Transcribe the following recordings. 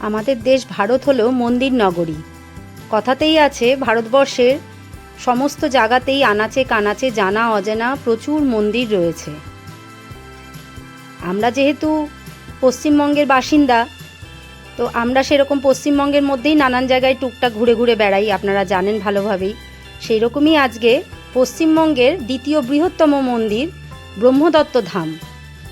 আমাদের দেশ ভারত হলো মন্দির নগরী। কথাতেই আছে, ভারতবর্ষের সমস্ত জায়গাতেই আনাচে কানাচে জানা অজানা প্রচুর মন্দির রয়েছে। আমরা যেহেতু পশ্চিমবঙ্গের বাসিন্দা, তো আমরা সেরকম পশ্চিমবঙ্গের মধ্যেই নানান জায়গায় টুকটাক ঘুরে ঘুরে বেড়াই, আপনারা জানেন ভালোভাবেই। সেই রকমই আজকে পশ্চিমবঙ্গের দ্বিতীয় বৃহত্তম মন্দির ব্রহ্মদত্ত ধাম।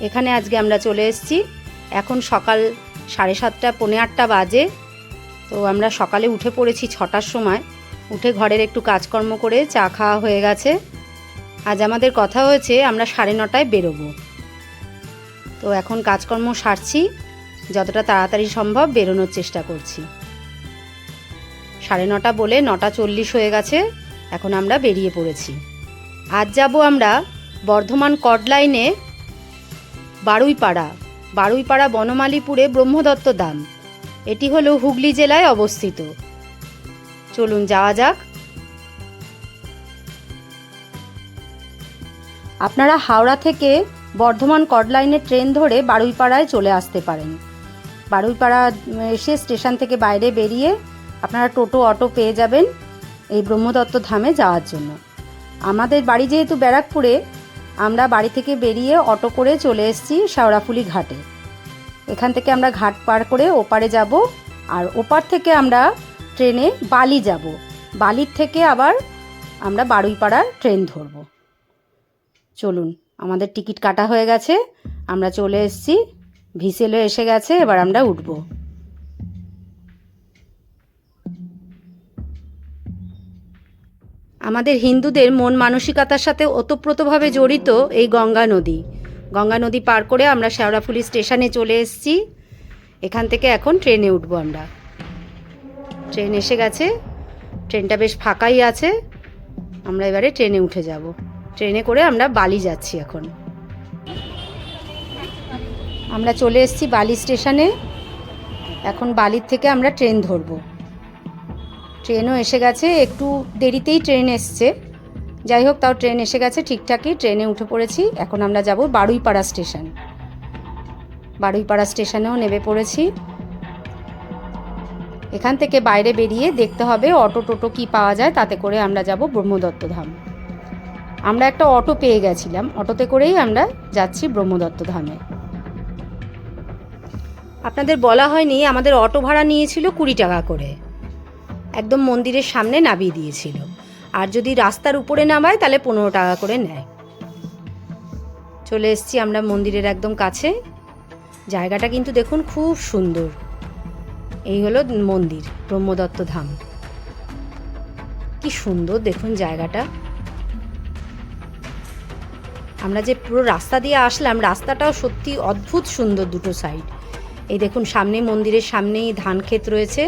এখানে আজকে আমরা চলে এসেছি। এখন সকাল সাড়ে সাতটা, পৌনে আটটা বাজে। তো আমরা সকালে উঠে পড়েছি ছটার সময়। উঠে ঘরের একটু কাজকর্ম করে চা খাওয়া হয়ে গেছে। আজ আমাদের কথা হয়েছে, আমরা সাড়ে নটায় বেরোবো। তো এখন কাজকর্ম সারছি। যতটা তাড়াতাড়ি সম্ভব বেরোনোর চেষ্টা করছি। সাড়ে নটা বলে নটা চল্লিশ হয়ে গেছে, এখন আমরা বেরিয়ে পড়েছি। আজ যাব আমরা বর্ধমান কডলাইনে বারুইপাড়া। বারুইপাড়া বনমালীপুরে ব্রহ্মদত্ত ধাম এটি হলো হুগলি জেলায় অবস্থিত। চলুন যাওয়া যাক। আপনারা হাওড়া থেকে বর্ধমান কডলাইনে ট্রেন ধরে বারুইপাড়ায় চলে আসতে পারেন। বারুইপাড়া এসে স্টেশন থেকে বাইরে বেরিয়ে আপনারা টোটো, অটো পেয়ে যাবেন এই ব্রহ্মদত্ত ধামে যাওয়ার জন্য। আমাদের বাড়ি যেহেতু ব্যারাকপুরে আমরা বাড়ি থেকে বেরিয়ে অটো করে চলে এসেছি শেওড়াফুলি ঘাটে। এখান থেকে আমরা ঘাট পার করে ওপারে যাব আর ওপার থেকে আমরা ট্রেনে বালি যাব। বালির থেকে আবার আমরা বারুইপাড়ার ট্রেন ধরব। চলুন, আমাদের টিকিট কাটা হয়ে গেছে। আমরা চলে এসেছি, ভিসেলও এসে গেছে, এবার আমরা উঠব। আমাদের হিন্দুদের মন মানসিকতার সাথে ওতপ্রোতভাবে জড়িত এই গঙ্গা নদী। গঙ্গা নদী পার করে আমরা শেওড়াফুলি স্টেশনে চলে এসেছি। এখান থেকে এখন ট্রেনে উঠবো আমরা। ট্রেন এসে গেছে। ট্রেনটা বেশ ফাঁকাই আছে। আমরা এবারে ট্রেনে উঠে যাব। ট্রেনে করে আমরা বালি যাচ্ছি এখন। আমরা চলে এসেছি বালি স্টেশনে। এখন বালির থেকে আমরা ট্রেন ধরবো। ট্রেনও এসে গেছে, একটু দেরিতেই ট্রেন এসছে। যাই হোক, তাও ট্রেন এসে গেছে, ঠিকঠাকই ট্রেনে উঠে পড়েছি। এখন আমরা যাব বারুইপাড়া স্টেশন। বারুইপাড়া স্টেশনেও নেমে পড়েছি। এখান থেকে বাইরে বেরিয়ে দেখতে হবে অটো টোটো কি পাওয়া যায়, তাতে করে আমরা যাব ব্রহ্মদত্ত ধাম। আমরা একটা অটো পেয়ে গেছিলাম, অটোতে করেই আমরা যাচ্ছি ব্রহ্মদত্ত ধামে। আপনাদের বলা হয়নি, আমাদের অটো ভাড়া নিয়েছিল কুড়ি টাকা করে। একদম মন্দিরের সামনে নামিয়ে দিয়েছিল। আর যদি রাস্তার উপরে নামায়, তাহলে পনেরো টাকা করে নেয়। চলে এসছি আমরা মন্দিরের একদম কাছে। জায়গাটা কিন্তু দেখুন খুব সুন্দর। এই হলো মন্দির, ব্রহ্মদত্ত ধাম। কি সুন্দর দেখুন জায়গাটা। আমরা যে পুরো রাস্তা দিয়ে আসলাম, রাস্তাটাও সত্যি অদ্ভুত সুন্দর দুটো সাইড এই দেখুন, সামনে মন্দিরের সামনেই ধান ক্ষেত রয়েছে।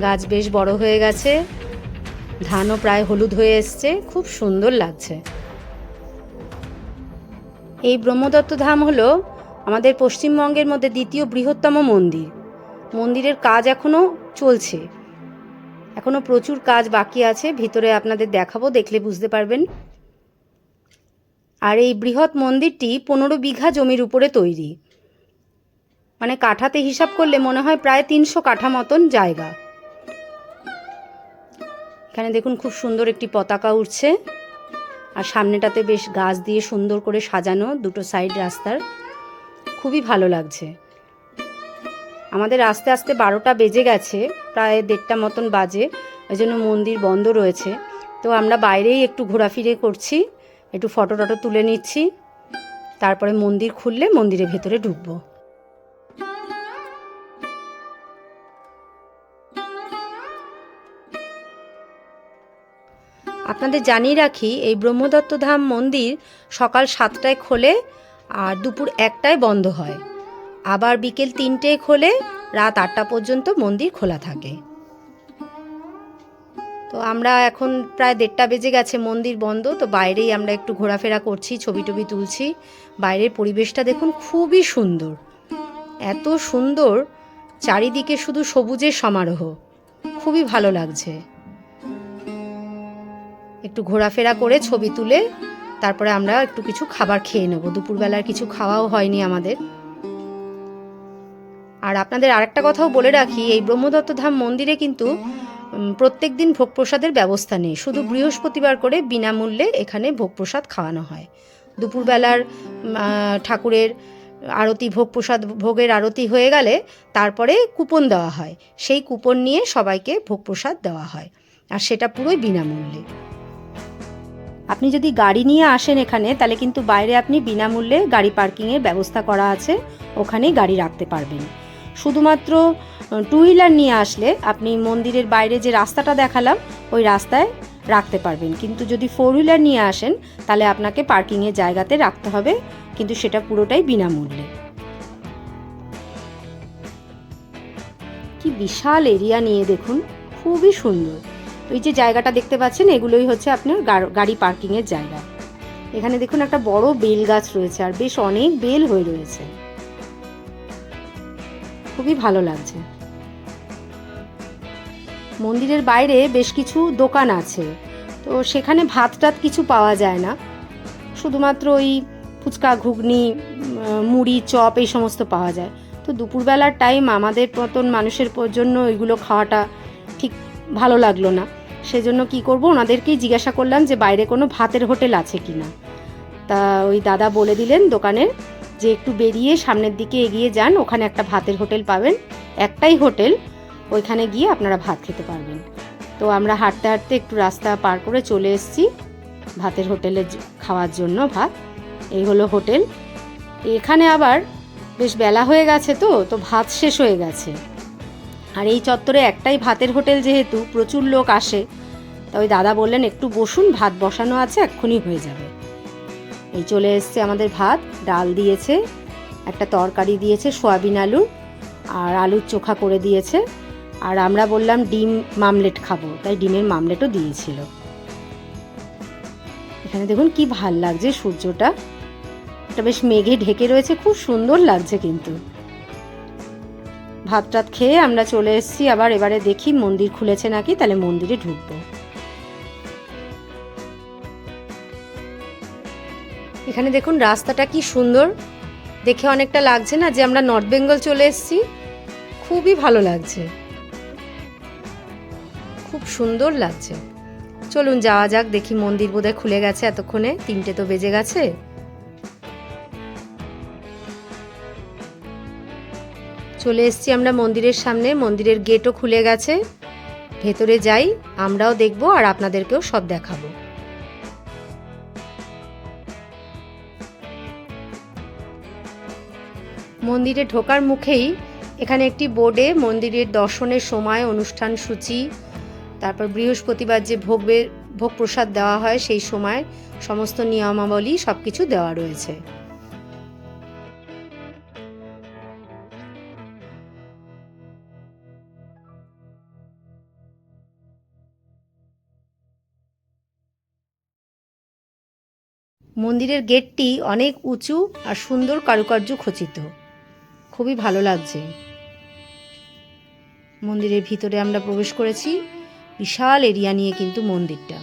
গাছ বেশ বড় হয়ে গেছে। ধানও প্রায় হলুদ হয়ে এসছে। খুব সুন্দর লাগছে। এই ব্রহ্মদত্ত ধাম হলো আমাদের পশ্চিমবঙ্গের মধ্যে দ্বিতীয় বৃহত্তম মন্দির। মন্দিরের কাজ এখনও চলছে। এখনও প্রচুর কাজ বাকি আছে। ভিতরে আপনাদের দেখাবো, দেখলে বুঝতে পারবেন। আর এই বৃহৎ মন্দিরটি পনেরো বিঘা জমির উপরে তৈরি। মানে কাঠাতে হিসাব করলে মনে হয় প্রায় তিনশো কাঠা মতন জায়গা। এখানে দেখুন খুব সুন্দর একটি পতাকা উঠছে আর সামনেটাতে বেশ গাছ দিয়ে সুন্দর করে সাজানো দুটো সাইড রাস্তার। খুবই ভালো লাগছে। আমাদের আস্তে আস্তে বারোটা বেজে গেছে, প্রায় দেড়টা মতন বাজে। ওই জন্য মন্দির বন্ধ রয়েছে। তো আমরা বাইরেই একটু ঘোরাফিরে করছি, একটু ফটো টটো তুলে নিচ্ছি। তারপরে মন্দির খুললে মন্দিরের ভেতরে ঢুকবো। আপনাদের জানিয়ে রাখি, এই ব্রহ্মদত্ত ধাম মন্দির সকাল সাতটায় খোলে আর দুপুর একটায় বন্ধ হয়। আবার বিকেল তিনটেয় খোলে, রাত আটটা পর্যন্ত মন্দির খোলা থাকে। তো আমরা এখন প্রায় দেড়টা বেজে গেছে মন্দির বন্ধ, তো বাইরেই আমরা একটু ঘোরাফেরা করছি, ছবি টবি তুলছি। বাইরের পরিবেশটা দেখুন খুবই সুন্দর। এত সুন্দর, চারিদিকে শুধু সবুজের সমারোহ। খুবই ভালো লাগছে। একটু ঘোরাফেরা করে ছবি তুলে তারপরে আমরা একটু কিছু খাবার খেয়ে নেব। দুপুরবেলার কিছু খাওয়াও হয়নি আমাদের। আর আপনাদের আরেকটা কথাও বলে রাখি, এই ব্রহ্মদত্ত ধাম মন্দিরে কিন্তু প্রত্যেক দিন ভোগ প্রসাদের ব্যবস্থা নেই। শুধু বৃহস্পতিবার করে বিনামূল্যে এখানে ভোগ প্রসাদ খাওয়ানো হয়। দুপুরবেলার ঠাকুরের আরতি ভোগ প্রসাদ ভোগের আরতি হয়ে গেলে তারপরে কুপন দেওয়া হয়। সেই কুপন নিয়ে সবাইকে ভোগ প্রসাদ দেওয়া হয়। আর সেটা পুরোই বিনামূল্যে। আপনি যদি গাড়ি নিয়ে আসেন এখানে, তাহলে কিন্তু বাইরে আপনি বিনামূল্যে গাড়ি পার্কিংয়ের ব্যবস্থা করা আছে। ওখানেই গাড়ি রাখতে পারবেন। শুধুমাত্র টু হুইলার নিয়ে আসলে আপনি মন্দিরের বাইরে যে রাস্তাটা দেখালাম, ওই রাস্তায় রাখতে পারবেন। কিন্তু যদি ফোর হুইলার নিয়ে আসেন, তাহলে আপনাকে পার্কিংয়ের জায়গাতে রাখতে হবে, কিন্তু সেটা পুরোটাই বিনামূল্যে। কি বিশাল এরিয়া নিয়ে দেখুন, খুবই সুন্দর। ওই যে জায়গাটা দেখতে পাচ্ছেন, এগুলোই হচ্ছে আপনার গাড়ি পার্কিংয়ের জায়গা। এখানে দেখুন একটা বড় বেল গাছ রয়েছে, আর বেশ অনেক বেল হয়ে রয়েছে। খুবই ভালো লাগছে। মন্দিরের বাইরে বেশ কিছু দোকান আছে, তো সেখানে ভাত টাত কিছু পাওয়া যায় না। শুধুমাত্র ওই ফুচকা, ঘুগনি মুড়ি, চপ, এই সমস্ত পাওয়া যায়। তো দুপুরবেলার টাইম আমাদের মতন মানুষের জন্য এগুলো খাওয়াটা ঠিক ভালো লাগল না। সেজন্য কি করব? ওনাদেরকেই জিজ্ঞাসা করলাম যে বাইরে কোনো ভাতের হোটেল আছে কি না তা ওই দাদা বলে দিলেন দোকানের যে একটু বেরিয়ে সামনের দিকে এগিয়ে যান, ওখানে একটা ভাতের হোটেল পাবেন। একটাই হোটেল, ওইখানে গিয়ে আপনারা ভাত খেতে পারবেন। তো আমরা হাঁটতে হাঁটতে একটু রাস্তা পার করে চলে এসেছি ভাতের হোটেলে খাওয়ার জন্য ভাত। এই হলো হোটেল। এখানে আবার বেশ বেলা হয়ে গেছে তো তো ভাত শেষ হয়ে গেছে। আর এই চত্বরে একটাই ভাতের হোটেল যেহেতু, প্রচুর লোক আসে। তা ওই দাদা বললেন, একটু বসুন, ভাত বসানো আছে, এক্ষুনি হয়ে যাবে। এই চলে এসছে আমাদের ভাত, ডাল দিয়েছে, একটা তরকারি দিয়েছে, সোয়াবিন আলু, আর আলুর চোখা করে দিয়েছে। আর আমরা বললাম, ডিম মামলেট খাব। তাই ডিমের মামলেটও দিয়েছিল। এখানে দেখুন, কি ভালো লাগছে সূর্যটা। এটা বেশ মেঘে ঢেকে রয়েছে, খুব সুন্দর লাগছে কিন্তু। ভাত টাত খেয়ে আমরা চলে এসেছি, আবার এবারে দেখি মন্দির খুলেছে নাকি, তাহলে মন্দিরে ঢুকবো। এখানে দেখুন রাস্তাটা কি সুন্দর। দেখে অনেকটা লাগছে না যে আমরা নর্থ বেঙ্গল চলে এসেছি? খুবই ভালো লাগছে। খুব সুন্দর লাগছে। চলুন যাওয়া যাক, দেখি মন্দির বোধহয় খুলে গেছে এতক্ষণে, তিনটে তো বেজে গেছে। চলে এসেছি আমরা মন্দিরের সামনে। মন্দিরের গেটও খুলে গেছে। ভেতরে যাই, আমরাও দেখব আর আপনাদেরকেও সব দেখাবো। মন্দিরে ঢোকার মুখেই এখানে একটি বোর্ডে মন্দিরের দর্শনের সময় অনুষ্ঠান সূচি, তারপর বৃহস্পতিবার যে ভোগে ভোগ প্রসাদ দেওয়া হয় সেই সময় সমস্ত নিয়মাবলী সব কিছু দেওয়া রয়েছে। মন্দিরের গেটটি অনেক উঁচু আর সুন্দর কারুকার্য খচিত। খুবই ভালো লাগছে। মন্দিরের ভিতরে আমরা প্রবেশ করেছি। বিশাল এরিয়া নিয়ে কিন্তু মন্দিরটা।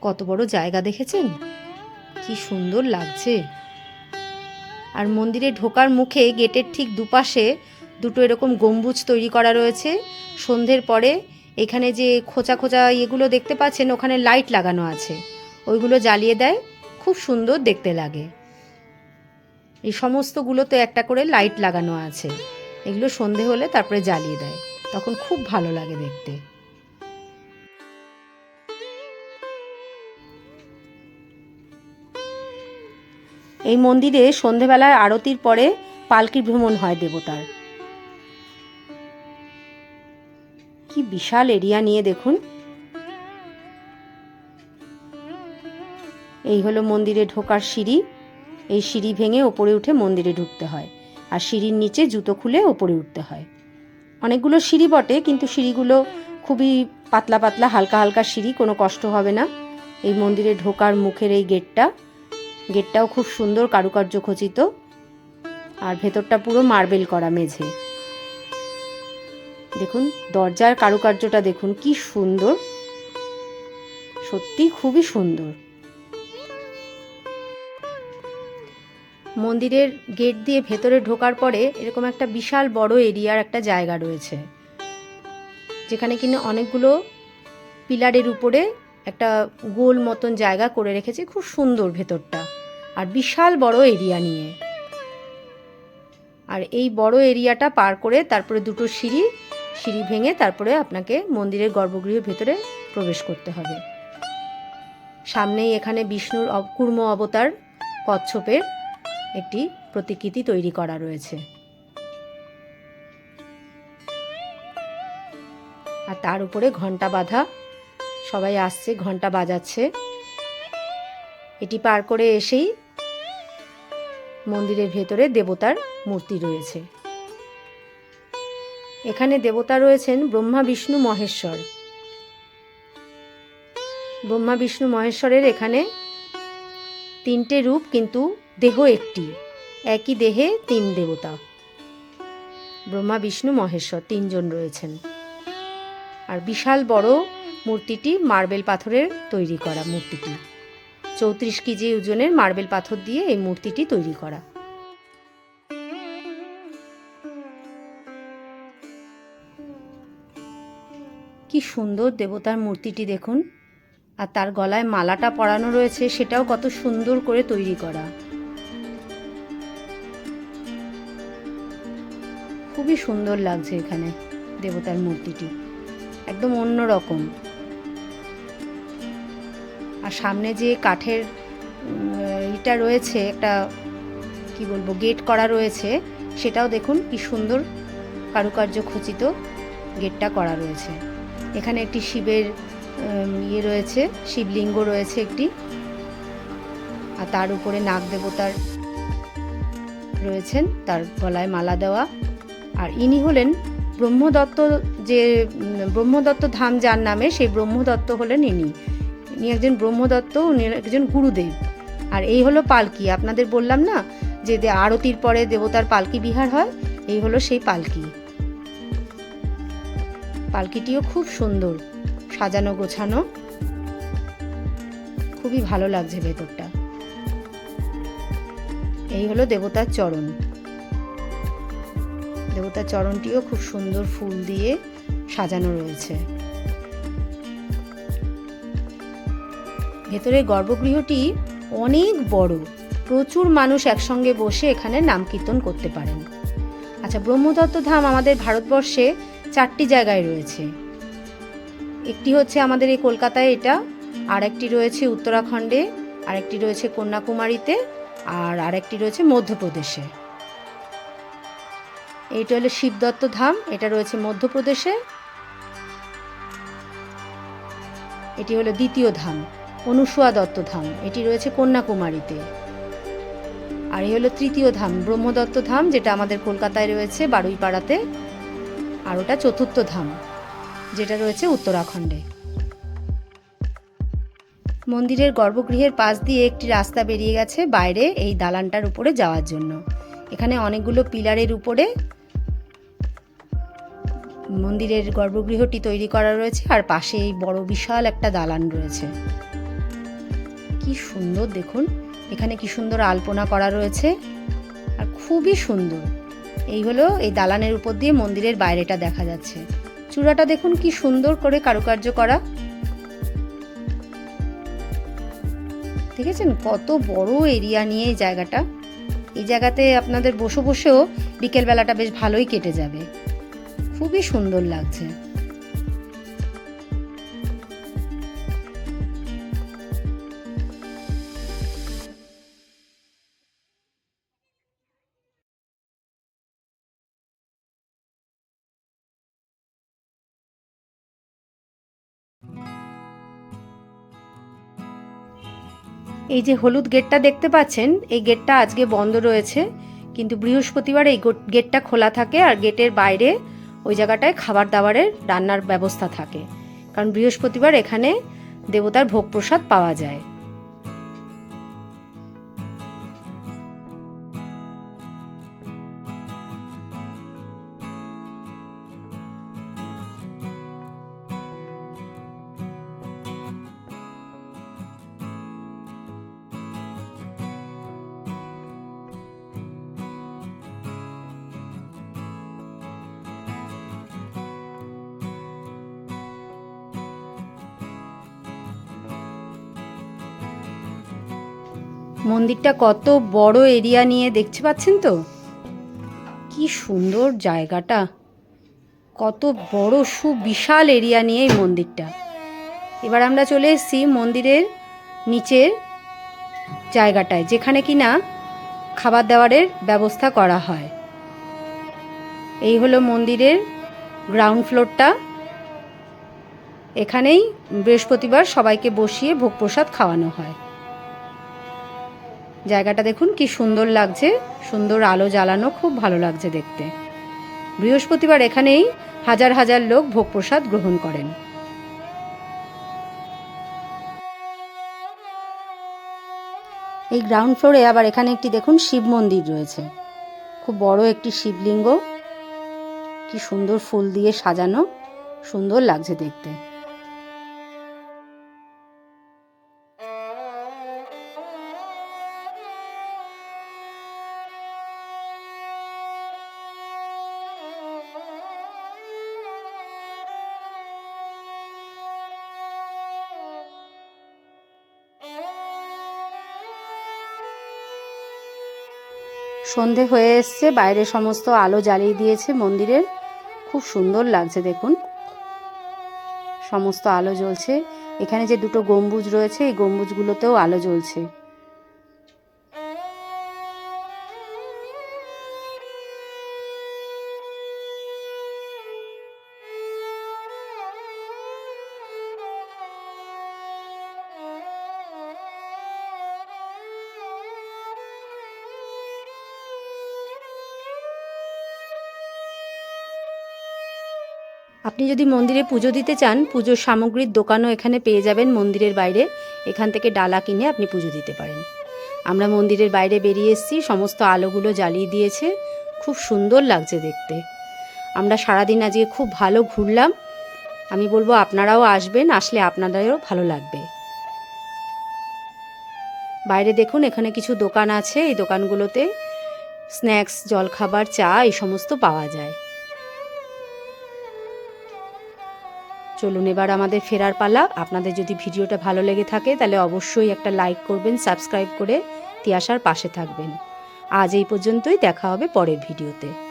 কত বড় জায়গা দেখেছেন? কি সুন্দর লাগছে। আর মন্দিরে ঢোকার মুখে গেটের ঠিক দুপাশে দুটো এরকম গম্বুজ তৈরি করা রয়েছে। সন্ধ্যের পরে এখানে যে খোঁচা খোঁচা ইয়েগুলো দেখতে পাচ্ছেন, ওখানে লাইট লাগানো আছে। ওইগুলো জ্বালিয়ে দেয়, খুব সুন্দর দেখতে লাগে। এই সমস্তগুলোতে একটা করে লাইট লাগানো আছে। এগুলো সন্ধে হলে তারপরে জ্বালিয়ে দেয়। তখন খুব ভালো লাগে দেখতে। এই মন্দিরে সন্ধেবেলায় আরতির পরে পালকি ভ্রমণ হয় দেবতার। কি বিশাল এরিয়া নিয়ে দেখুন। এই হলো মন্দিরে ঢোকার সিঁড়ি। এই সিঁড়ি ভেঙে ওপরে উঠে মন্দিরে ঢুকতে হয়। আর সিঁড়ির নিচে জুতো খুলে ওপরে উঠতে হয়। অনেকগুলো সিঁড়ি বটে, কিন্তু সিঁড়িগুলো খুবই পাতলা পাতলা, হালকা হালকা সিঁড়ি, কোনো কষ্ট হবে না। এই মন্দিরে ঢোকার মুখের এই গেটটা, গেটটাও খুব সুন্দর কারুকার্য খচিত। আর ভেতরটা পুরো মার্বেল করা মেঝে। দেখুন, দরজার কারুকার্যটা দেখুন, কি সুন্দর। সত্যি খুবই সুন্দর। মন্দিরের গেট দিয়ে ভেতরে ঢোকার পরে এরকম একটা বিশাল বড় এরিয়ার একটা জায়গা রয়েছে, যেখানে কিনা অনেকগুলো পিলারের উপরে একটা গোল মতন জায়গা করে রেখেছে, খুব সুন্দর ভেতরটা, আর বিশাল বড় এরিয়া নিয়ে। আর এই বড় এরিয়াটা পার করে তারপরে দুটো সিঁড়ি সিঁড়ি ভেঙে তারপরে আপনাকে মন্দিরের গর্ভগৃহের ভেতরে প্রবেশ করতে হবে। সামনেই এখানে বিষ্ণুর কুর্ম অবতার কচ্ছপের একটি প্রতিকৃতি তৈরি করা রয়েছে। আর তার উপরে ঘণ্টা বাঁধা, সবাই আসছে ঘণ্টা বাজাচ্ছে। এটি পার করে এসেই মন্দিরের ভেতরে দেবতার মূর্তি রয়েছে। এখানে দেবতা রয়েছেন ব্রহ্মা, বিষ্ণু, মহেশ্বর। ব্রহ্মা, বিষ্ণু, মহেশ্বরের এখানে তিনটে রূপ, কিন্তু দেহ একটি। একই দেহে তিন দেবতা। ব্রহ্মা, বিষ্ণু, মহেশ্বর তিনজন রয়েছেন। আর বিশাল বড় মূর্তিটি মার্বেল পাথরের তৈরি করা মূর্তিটি। চৌত্রিশ কেজি ওজনের মার্বেল পাথর দিয়ে এই মূর্তিটি তৈরি করা। কি সুন্দর দেবতার মূর্তিটি দেখুন। আর তার গলায় মালাটা পরানো রয়েছে, সেটাও কত সুন্দর করে তৈরি করা। খুবই সুন্দর লাগছে এখানে দেবতার মূর্তিটি, একদম অন্য রকম। আর সামনে যে কাঠের ইটা রয়েছে, একটা, কি বলব, গেট করা রয়েছে, সেটাও দেখুন কি সুন্দর কারুকার্য খচিত গেটটা করা রয়েছে। এখানে একটি শিবের ইয়ে রয়েছে, শিবলিঙ্গ রয়েছে একটি। আর তার উপরে নাগ দেবতার রয়েছেন, তার গলায় মালা দেওয়া। আর ইনি হলেন ব্রহ্মদত্ত যে ব্রহ্মদত্ত ধাম যার নামে, সেই ব্রহ্মদত্ত হলেন ইনি। ইনি একজন ব্রহ্মদত্ত, উনি একজন গুরুদেব। আর এই হলো পালকি। আপনাদের বললাম না যে আরতির পরে দেবতার পালকি বিহার হয়, এই হলো সেই পালকি। পালকিটিও খুব সুন্দর, সাজানো গোছানো। খুবই ভালো লাগছে ভেতরটা। এই হলো দেবতার চরণ। দেবতার চরণটিও খুব সুন্দর ফুল দিয়ে সাজানো রয়েছে। ভেতরে গর্ভগৃহটি অনেক বড়। প্রচুর মানুষ একসঙ্গে বসে এখানে নাম কীর্তন করতে পারেন। আচ্ছা ব্রহ্মদত্ত ধাম আমাদের ভারতবর্ষে চারটি জায়গায় রয়েছে। একটি হচ্ছে আমাদের এই কলকাতায় এটা আর একটি রয়েছে উত্তরাখণ্ডে, আরেকটি রয়েছে কন্যাকুমারীতে, আর আরেকটি রয়েছে মধ্যপ্রদেশে। এইটা হলো শিবদত্ত ধাম, এটা রয়েছে মধ্যপ্রদেশে। এটি হলো দ্বিতীয় ধাম, অনুসুয়া দত্ত ধাম, এটি রয়েছে কন্যাকুমারীতে। আর এই হলো তৃতীয় ধাম, ব্রহ্মদত্ত ধাম, যেটা আমাদের কলকাতায় রয়েছে বারুইপাড়াতে। আর ওটা চতুর্থ ধাম, যেটা রয়েছে উত্তরাখণ্ডে। মন্দিরের গর্ভগৃহের পাশ দিয়ে একটি রাস্তা বেরিয়ে গেছে বাইরে এই দালানটার উপরে যাওয়ার জন্য। এখানে অনেকগুলো পিলারের উপরে মন্দিরের গর্ভগৃহটি তৈরি করা রয়েছে আর পাশে এই বড় বিশাল একটা দালান রয়েছে। কি সুন্দর দেখুন, এখানে কি সুন্দর আলপনা করা রয়েছে আর খুবই সুন্দর। এই হলো এই দালানের উপর দিয়ে মন্দিরের বাইরেটা দেখা যাচ্ছে। চূড়াটা দেখুন কি সুন্দর করে কারুকার্য করা। দেখেছেন? কত বড় এরিয়া নিয়ে এই জায়গাটা। এই জায়গাতে আপনাদের বসে বসেও বিকেলবেলাটা বেশ ভালোই কেটে যাবে। খুবই সুন্দর লাগছে। এই যে হলুদ গেটটা দেখতে পাচ্ছেন, এই গেটটা আজকে বন্ধ রয়েছে, কিন্তু বৃহস্পতিবার এই গেটটা খোলা থাকে আর গেটের বাইরে ওই জায়গাটায় খাবার দাবারের রান্নার ব্যবস্থা থাকে। কারণ বৃহস্পতিবার এখানে দেবতার ভোগ প্রসাদ পাওয়া যায়। মন্দিরটা কত বড় এরিয়া নিয়ে দেখতে পাচ্ছেন তো? কি সুন্দর জায়গাটা। কত বড় সুবিশাল এরিয়া নিয়ে এই মন্দিরটা। এবার আমরা চলে এসেছি মন্দিরের নিচের জায়গাটায়, যেখানে কি না খাবার দাবারের ব্যবস্থা করা হয়। এই হলো মন্দিরের গ্রাউন্ড ফ্লোরটা। এখানেই বৃহস্পতিবার সবাইকে বসিয়ে ভোগ প্রসাদ খাওয়ানো হয়। জায়গাটা দেখুন, কি সুন্দর লাগছে। সুন্দর আলো জ্বালানো, খুব ভালো লাগছে দেখতে। বৃহস্পতিবার এখানেই হাজার হাজার লোক ভোগ প্রসাদ গ্রহণ করেন। এই গ্রাউন্ড ফ্লোরে আবার এখানে একটি দেখুন শিব মন্দির রয়েছে। খুব বড় একটি শিবলিঙ্গ। কি সুন্দর ফুল দিয়ে সাজানো। সুন্দর লাগছে দেখতে। সন্ধে হয়ে এসছে, বাইরে সমস্ত আলো জ্বালিয়ে দিয়েছে মন্দিরের। খুব সুন্দর লাগছে, দেখুন। সমস্ত আলো জ্বলছে। এখানে যে দুটো গম্বুজ রয়েছে, এই গম্বুজগুলোতেও আলো জ্বলছে। আপনি যদি মন্দিরে পুজো দিতে চান, পুজোর সামগ্রীর দোকানও এখানে পেয়ে যাবেন মন্দিরের বাইরে। এখান থেকে ডালা কিনে আপনি পুজো দিতে পারেন। আমরা মন্দিরের বাইরে বেরিয়ে এসেছি, সমস্ত আলোগুলো জ্বালিয়ে দিয়েছে। খুব সুন্দর লাগছে দেখতে। আমরা সারাদিন আজকে খুব ভালো ঘুরলাম। আমি বলব আপনারাও আসবেন, আসলে আপনাদেরও ভালো লাগবে। বাইরে দেখুন, এখানে কিছু দোকান আছে। এই দোকানগুলোতে স্ন্যাক্স, জলখাবার, চা, এই সমস্ত পাওয়া যায়। চলুন এবার আমাদের ফেরার পালা। আপনাদের যদি ভিডিওটা ভালো লেগে থাকে, তাহলে অবশ্যই একটা লাইক করবেন, সাবস্ক্রাইব করে তিয়াসার পাশে থাকবেন। আজ এই পর্যন্তই, দেখা হবে পরের ভিডিওতে।